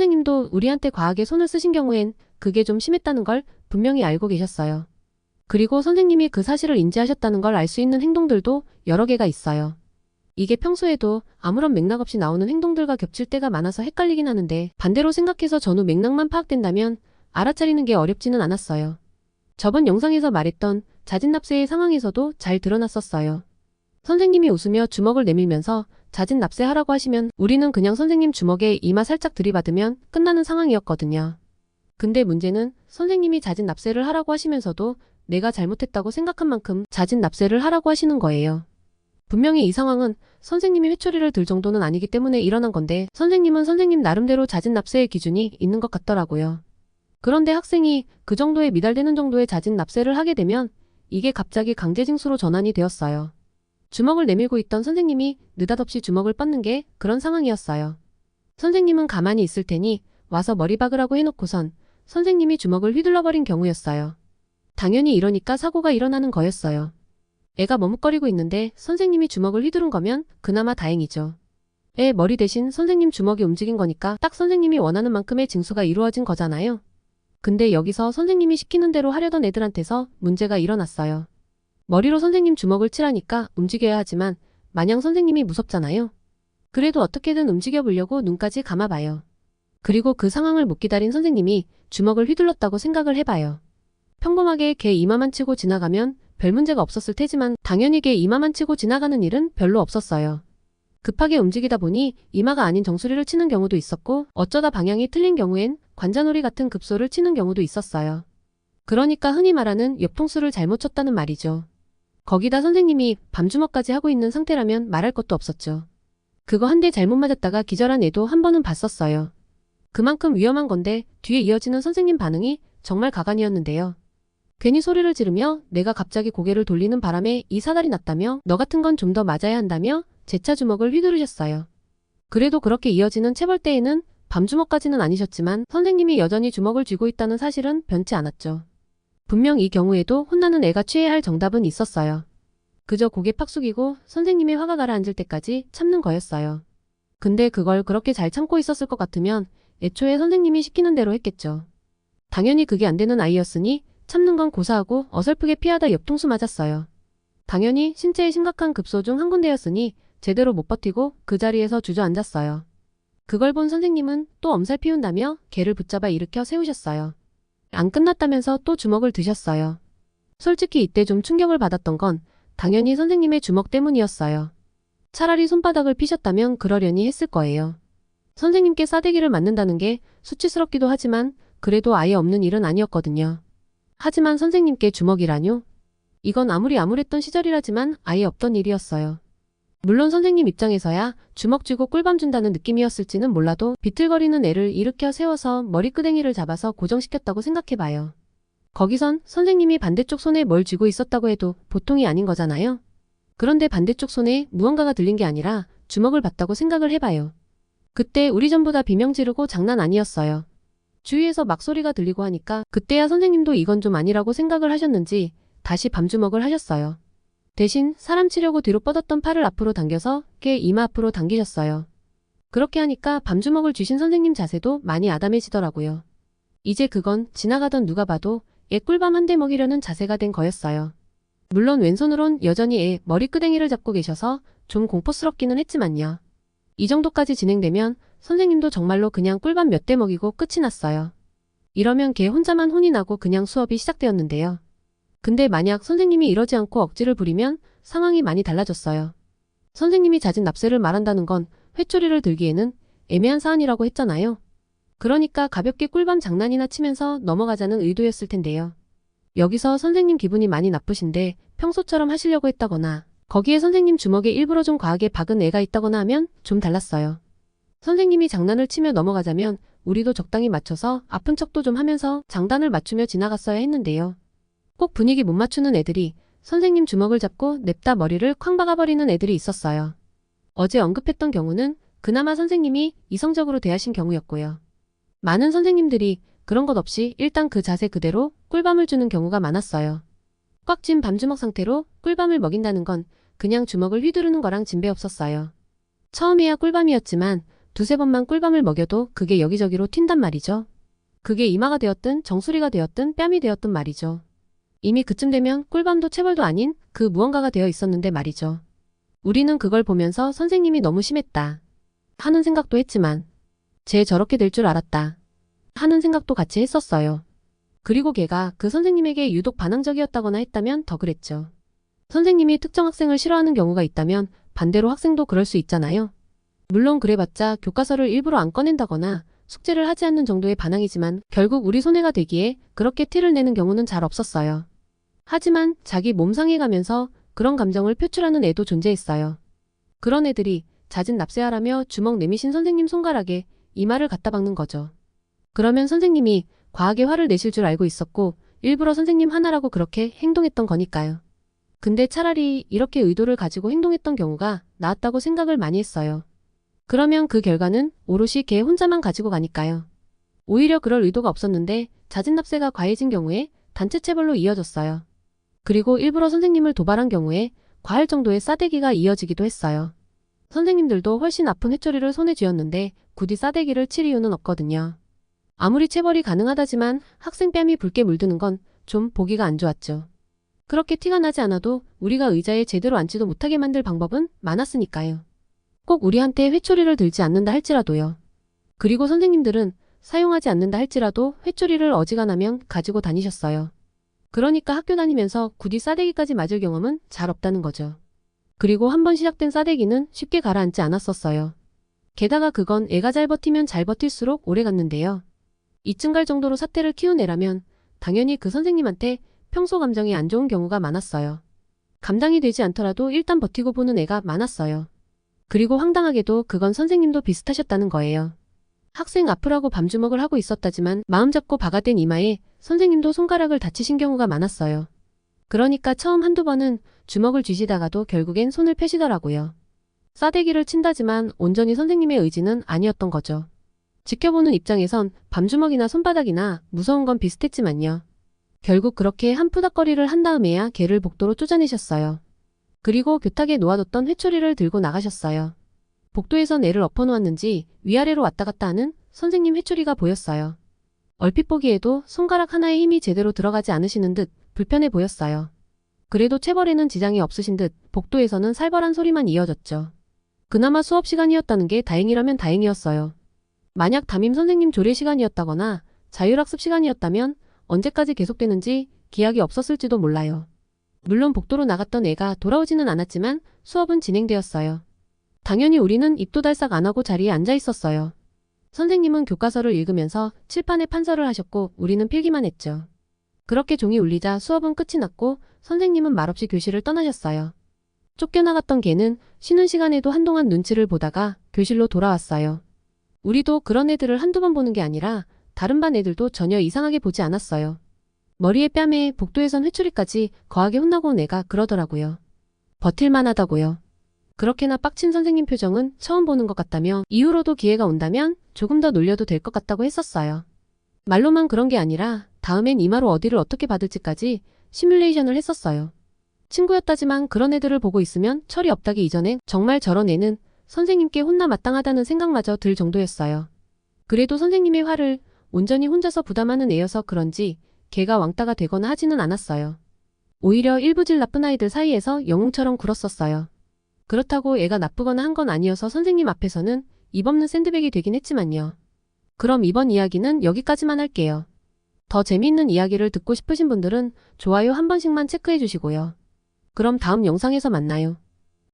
선생님도 우리한테 과하게 손을 쓰신 경우엔 그게 좀 심했다는 걸 분명히 알고 계셨어요. 그리고 선생님이 그 사실을 인지하셨다는 걸 알 수 있는 행동들도 여러 개가 있어요. 이게 평소에도 아무런 맥락 없이 나오는 행동들과 겹칠 때가 많아서 헷갈리긴 하는데 반대로 생각해서 전후 맥락만 파악된다면 알아차리는 게 어렵지는 않았어요. 저번 영상에서 말했던 자진납세의 상황에서도 잘 드러났었어요. 선생님이 웃으며 주먹을 내밀면서 자진 납세하라고 하시면 우리는 그냥 선생님 주먹에 이마 살짝 들이받으면 끝나는 상황이었거든요. 근데 문제는 선생님이 자진 납세를 하라고 하시면서도 내가 잘못했다고 생각한 만큼 자진 납세를 하라고 하시는 거예요. 분명히 이 상황은 선생님이 회초리를 들 정도는 아니기 때문에 일어난 건데 선생님은 선생님 나름대로 자진 납세의 기준이 있는 것 같더라고요. 그런데 학생이 그 정도에 미달되는 정도의 자진 납세를 하게 되면 이게 갑자기 강제징수로 전환이 되었어요. 주먹을 내밀고 있던 선생님이 느닷없이 주먹을 뻗는 게 그런 상황이었어요. 선생님은 가만히 있을 테니 와서 머리 박으라고 해놓고선 선생님이 주먹을 휘둘러버린 경우였어요. 당연히 이러니까 사고가 일어나는 거였어요. 애가 머뭇거리고 있는데 선생님이 주먹을 휘두른 거면 그나마 다행이죠. 애 머리 대신 선생님 주먹이 움직인 거니까 딱 선생님이 원하는 만큼의 징수가 이루어진 거잖아요. 근데 여기서 선생님이 시키는 대로 하려던 애들한테서 문제가 일어났어요. 머리로 선생님 주먹을 치라니까 움직여야 하지만 마냥 선생님이 무섭잖아요. 그래도 어떻게든 움직여 보려고 눈까지 감아봐요. 그리고 그 상황을 못 기다린 선생님이 주먹을 휘둘렀다고 생각을 해봐요. 평범하게 개 이마만 치고 지나가면 별 문제가 없었을 테지만 당연히 개 이마만 치고 지나가는 일은 별로 없었어요. 급하게 움직이다 보니 이마가 아닌 정수리를 치는 경우도 있었고 어쩌다 방향이 틀린 경우엔 관자놀이 같은 급소를 치는 경우도 있었어요. 그러니까 흔히 말하는 옆통수를 잘못 쳤다는 말이죠. 거기다 선생님이 밤주먹까지 하고 있는 상태라면 말할 것도 없었죠. 그거 한 대 잘못 맞았다가 기절한 애도 한 번은 봤었어요. 그만큼 위험한 건데 뒤에 이어지는 선생님 반응이 정말 가관이었는데요. 괜히 소리를 지르며 내가 갑자기 고개를 돌리는 바람에 이 사달이 났다며 너 같은 건 좀 더 맞아야 한다며 재차 주먹을 휘두르셨어요. 그래도 그렇게 이어지는 체벌대에는 밤주먹까지는 아니셨지만 선생님이 여전히 주먹을 쥐고 있다는 사실은 변치 않았죠. 분명 이 경우에도 혼나는 애가 취해야 할 정답은 있었어요. 그저 고개 팍 숙이고 선생님의 화가 가라앉을 때까지 참는 거였어요. 근데 그걸 그렇게 잘 참고 있었을 것 같으면 애초에 선생님이 시키는 대로 했겠죠. 당연히 그게 안 되는 아이였으니 참는 건 고사하고 어설프게 피하다 옆통수 맞았어요. 당연히 신체에 심각한 급소 중 한 군데였으니 제대로 못 버티고 그 자리에서 주저앉았어요. 그걸 본 선생님은 또 엄살 피운다며 개를 붙잡아 일으켜 세우셨어요. 안 끝났다면서 또 주먹을 드셨어요. 솔직히 이때 좀 충격을 받았던 건 당연히 선생님의 주먹 때문이었어요. 차라리 손바닥을 피셨다면 그러려니 했을 거예요. 선생님께 싸대기를 맞는다는 게 수치스럽기도 하지만 그래도 아예 없는 일은 아니었거든요. 하지만 선생님께 주먹이라뇨? 이건 아무리 암울했던 시절이라지만 아예 없던 일이었어요. 물론 선생님 입장에서야 주먹 쥐고 꿀밤 준다는 느낌이었을지는 몰라도 비틀거리는 애를 일으켜 세워서 머리끄댕이를 잡아서 고정시켰다고 생각해봐요. 거기선 선생님이 반대쪽 손에 뭘 쥐고 있었다고 해도 보통이 아닌 거잖아요. 그런데 반대쪽 손에 무언가가 들린 게 아니라 주먹을 봤다고 생각을 해봐요. 그때 우리 전부 다 비명 지르고 장난 아니었어요. 주위에서 막소리가 들리고 하니까 그때야 선생님도 이건 좀 아니라고 생각을 하셨는지 다시 밤주먹을 하셨어요. 대신 사람 치려고 뒤로 뻗었던 팔을 앞으로 당겨서 꽤 이마 앞으로 당기셨어요. 그렇게 하니까 밤주먹을 쥐신 선생님 자세도 많이 아담해지더라고요. 이제 그건 지나가던 누가 봐도 애 꿀밤 한 대 먹이려는 자세가 된 거였어요. 물론 왼손으론 여전히 애 머리끄댕이를 잡고 계셔서 좀 공포스럽기는 했지만요. 이 정도까지 진행되면 선생님도 정말로 그냥 꿀밤 몇 대 먹이고 끝이 났어요. 이러면 걔 혼자만 혼이 나고 그냥 수업이 시작되었는데요. 근데 만약 선생님이 이러지 않고 억지를 부리면 상황이 많이 달라졌어요. 선생님이 잦은 납세를 말한다는 건 회초리를 들기에는 애매한 사안이라고 했잖아요. 그러니까 가볍게 꿀밤 장난이나 치면서 넘어가자는 의도였을 텐데요. 여기서 선생님 기분이 많이 나쁘신데 평소처럼 하시려고 했다거나 거기에 선생님 주먹에 일부러 좀 과하게 박은 애가 있다거나 하면 좀 달랐어요. 선생님이 장난을 치며 넘어가자면 우리도 적당히 맞춰서 아픈 척도 좀 하면서 장단을 맞추며 지나갔어야 했는데요. 꼭 분위기 못 맞추는 애들이 선생님 주먹을 잡고 냅다 머리를 쾅 박아버리는 애들이 있었어요. 어제 언급했던 경우는 그나마 선생님이 이성적으로 대하신 경우였고요. 많은 선생님들이 그런 것 없이 일단 그 자세 그대로 꿀밤을 주는 경우가 많았어요. 꽉쥔 밤주먹 상태로 꿀밤을 먹인다는 건 그냥 주먹을 휘두르는 거랑 진배 없었어요. 처음에야 꿀밤이었지만 두세 번만 꿀밤을 먹여도 그게 여기저기로 튄단 말이죠. 그게 이마가 되었든 정수리가 되었든 뺨이 되었든 말이죠. 이미 그쯤 되면 꿀밤도 체벌도 아닌 그 무언가가 되어 있었는데 말이죠. 우리는 그걸 보면서 선생님이 너무 심했다. 하는 생각도 했지만, 쟤 저렇게 될 줄 알았다. 하는 생각도 같이 했었어요. 그리고 걔가 그 선생님에게 유독 반항적이었다거나 했다면 더 그랬죠. 선생님이 특정 학생을 싫어하는 경우가 있다면 반대로 학생도 그럴 수 있잖아요. 물론 그래봤자 교과서를 일부러 안 꺼낸다거나 숙제를 하지 않는 정도의 반항이지만 결국 우리 손해가 되기에 그렇게 티를 내는 경우는 잘 없었어요. 하지만 자기 몸 상해가면서 그런 감정을 표출하는 애도 존재했어요. 그런 애들이 잦은 납세하라며 주먹 내미신 선생님 손가락에 이마를 갖다 박는 거죠. 그러면 선생님이 과하게 화를 내실 줄 알고 있었고 일부러 선생님 하나라고 그렇게 행동했던 거니까요. 근데 차라리 이렇게 의도를 가지고 행동했던 경우가 나았다고 생각을 많이 했어요. 그러면 그 결과는 오롯이 걔 혼자만 가지고 가니까요. 오히려 그럴 의도가 없었는데 잦은 납세가 과해진 경우에 단체 체벌로 이어졌어요. 그리고 일부러 선생님을 도발한 경우에 과할 정도의 싸대기가 이어지기도 했어요. 선생님들도 훨씬 아픈 회초리를 손에 쥐었는데 굳이 싸대기를 칠 이유는 없거든요. 아무리 체벌이 가능하다지만 학생 뺨이 붉게 물드는 건 좀 보기가 안 좋았죠. 그렇게 티가 나지 않아도 우리가 의자에 제대로 앉지도 못하게 만들 방법은 많았으니까요. 꼭 우리한테 회초리를 들지 않는다 할지라도요. 그리고 선생님들은 사용하지 않는다 할지라도 회초리를 어지간하면 가지고 다니셨어요. 그러니까 학교 다니면서 굳이 싸대기까지 맞을 경험은 잘 없다는 거죠. 그리고 한 번 시작된 싸대기는 쉽게 가라앉지 않았었어요. 게다가 그건 애가 잘 버티면 잘 버틸수록 오래 갔는데요. 이쯤 갈 정도로 사태를 키운 애라면 당연히 그 선생님한테 평소 감정이 안 좋은 경우가 많았어요. 감당이 되지 않더라도 일단 버티고 보는 애가 많았어요. 그리고 황당하게도 그건 선생님도 비슷하셨다는 거예요. 학생 아프라고 밤주먹을 하고 있었다지만 마음 잡고 박아댄 이마에 선생님도 손가락을 다치신 경우가 많았어요. 그러니까 처음 한두 번은 주먹을 쥐시다가도 결국엔 손을 펴시더라고요. 싸대기를 친다지만 온전히 선생님의 의지는 아니었던 거죠. 지켜보는 입장에선 밤주먹이나 손바닥이나 무서운 건 비슷했지만요. 결국 그렇게 한 푸닥거리를 한 다음에야 개를 복도로 쫓아내셨어요. 그리고 교탁에 놓아뒀던 회초리를 들고 나가셨어요. 복도에선 애를 엎어놓았는지 위아래로 왔다 갔다 하는 선생님 회초리가 보였어요. 얼핏 보기에도 손가락 하나에 힘이 제대로 들어가지 않으시는 듯 불편해 보였어요. 그래도 체벌에는 지장이 없으신 듯 복도에서는 살벌한 소리만 이어졌죠. 그나마 수업 시간이었다는 게 다행이라면 다행이었어요. 만약 담임 선생님 조례 시간이었다거나 자율학습 시간이었다면 언제까지 계속되는지 기약이 없었을지도 몰라요. 물론 복도로 나갔던 애가 돌아오지는 않았지만 수업은 진행되었어요. 당연히 우리는 입도 달싹 안 하고 자리에 앉아 있었어요. 선생님은 교과서를 읽으면서 칠판에 판서를 하셨고 우리는 필기만 했죠. 그렇게 종이 울리자 수업은 끝이 났고 선생님은 말없이 교실을 떠나셨어요. 쫓겨나갔던 걔는 쉬는 시간에도 한동안 눈치를 보다가 교실로 돌아왔어요. 우리도 그런 애들을 한두 번 보는 게 아니라 다른 반 애들도 전혀 이상하게 보지 않았어요. 머리에 뺨에 복도에선 회초리까지 거하게 혼나고 온 애가 그러더라고요. 버틸만 하다고요. 그렇게나 빡친 선생님 표정은 처음 보는 것 같다며 이후로도 기회가 온다면 조금 더 놀려도 될 것 같다고 했었어요. 말로만 그런 게 아니라 다음엔 이마로 어디를 어떻게 받을지까지 시뮬레이션을 했었어요. 친구였다지만 그런 애들을 보고 있으면 철이 없다기 이전엔 정말 저런 애는 선생님께 혼나 마땅하다는 생각마저 들 정도였어요. 그래도 선생님의 화를 온전히 혼자서 부담하는 애여서 그런지 걔가 왕따가 되거나 하지는 않았어요. 오히려 일부질 나쁜 아이들 사이에서 영웅처럼 굴었었어요. 그렇다고 애가 나쁘거나 한 건 아니어서 선생님 앞에서는 입 없는 샌드백이 되긴 했지만요. 그럼 이번 이야기는 여기까지만 할게요. 더 재미있는 이야기를 듣고 싶으신 분들은 좋아요 한 번씩만 체크해 주시고요. 그럼 다음 영상에서 만나요.